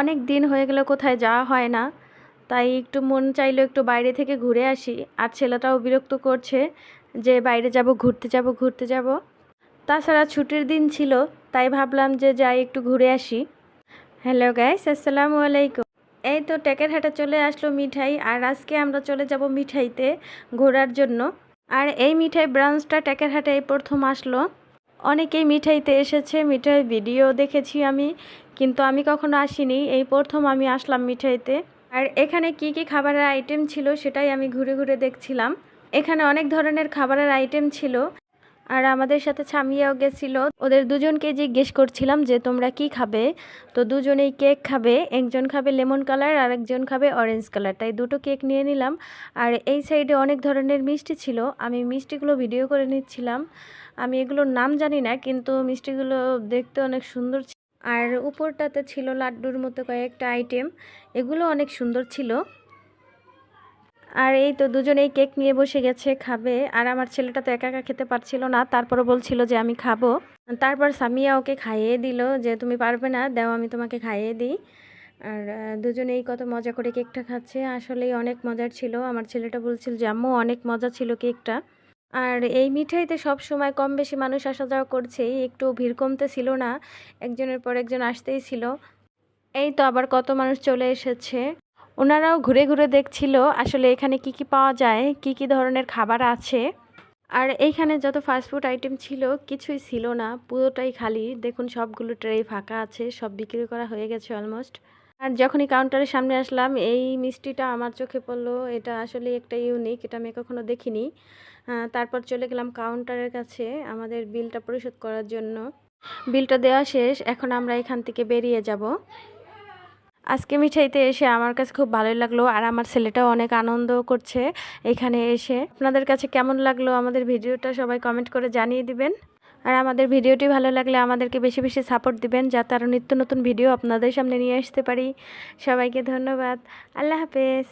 অনেক দিন হয়ে গেলে, কোথায় যাওয়া হয় না। তাই একটু মন চাইলো একটু বাইরে থেকে ঘুরে আসি। আর ছেলেটাও বিরক্ত করছে যে বাইরে যাব, ঘুরতে যাব ঘুরতে যাব। তাছাড়া ছুটির দিন ছিল, তাই ভাবলাম যে যাই একটু ঘুরে আসি। হ্যালো গাইস, আসসালামু আলাইকুম। এই তো টেকের হাটে চলে আসলো মিঠাই, আর আজকে আমরা চলে যাব মিঠাইতে ঘোরার জন্য। আর এই মিঠাই ব্রাঞ্চটা টেকের হাটে এই প্রথম আসলো। অনেকেই মিঠাইতে এসেছে, মিঠাই ভিডিও দেখেছি আমি, কিন্তু আমি কখনো আসিনি। এই প্রথম আমি আসলাম মিঠাইতে। আর এখানে কি কি খাবারের আইটেম ছিল সেটাই আমি ঘুরে ঘুরে দেখছিলাম। এখানে অনেক ধরনের খাবারের আইটেম ছিল। আর আমাদের সাথে ছামিয়াও গেছিল। ওদের দুজনকে জিজ্ঞেস করছিলাম যে, তোমরা কি খাবে? তো দুজনেই কেক খাবে। একজন খাবে লেমন কালার আর একজন খাবে অরেঞ্জ কালার। তাই দুটো কেক নিয়ে নিলাম। আর এই সাইডে অনেক ধরনের মিষ্টি ছিল। আমি মিষ্টিগুলো ভিডিও করে নিচ্ছিলাম। আমি এগুলোর নাম জানি না, কিন্তু মিষ্টিগুলো দেখতে অনেক সুন্দর ছিল। আর উপরটাতে ছিল লাড্ডুর মতো কয়েকটা আইটেম এগুলো অনেক সুন্দর ছিল। আর এই তো দুজনেই কেক নিয়ে বসে গেছে, খাবে। আর আমার ছেলেটা তো একা একা খেতে পারছিল না তারপরে বলছিল যে আমি খাব। তারপর সামিয়া ওকে খাইয়ে দিল যে, তুমি পারবে না, দাও আমি তোমাকে খাইয়ে দিই। আর দুজনেই কত মজা করে কেকটা খাচ্ছে। আসলেই অনেক মজার ছিল। আমার ছেলেটা বলছিল যে, আম্মু, অনেক মজা ছিল কেকটা। আর এই মিঠাইতে সব সময় কম বেশি মানুষ আসা যাওয়া করছেই, একটু ভিড় কমতে ছিল না। একজনের পর একজন আসতেই ছিল। এই তো আবার কত মানুষ চলে এসেছে। ওনারাও ঘুরে ঘুরে দেখছিল আসলে এখানে কি কি পাওয়া যায়, কি কি ধরনের খাবার আছে। আর এইখানে যত ফাস্টফুড আইটেম ছিল কিছুই ছিল না, পুরোটাই খালি। দেখুন সবগুলো ট্রে ফাঁকা আছে, সব বিক্রি করা হয়ে গেছে অলমোস্ট আর যখনই কাউন্টারের সামনে আসলাম, এই মিষ্টিটা আমার চোখে পড়ল। এটা আসলে একটা ইউনিক এটা আমি কখনো দেখিনি। তারপর চলে গেলাম কাউন্টারের কাছে আমাদের বিলটা পরিশোধ করার জন্য। বিলটা দেওয়া শেষ, এখন আমরা এখান থেকে বেরিয়ে যাব। আজকে মিঠাইতে এসে আমার কাছে খুব ভালোই লাগল আর আমার ছেলেটাও অনেক আনন্দ করছে এখানে এসে। আপনাদের কাছে কেমন লাগল আমাদের ভিডিওটা সবাই কমেন্ট করে জানিয়ে দিবেন। আর আমাদের ভিডিওটি ভালো লাগলে আমাদেরকে বেশি বেশি সাপোর্ট দিবেন, যাতে আরও নিত্য নতুন ভিডিও আপনাদের সামনে নিয়ে আসতে পারি। সবাইকে ধন্যবাদ। আল্লাহ হাফেজ।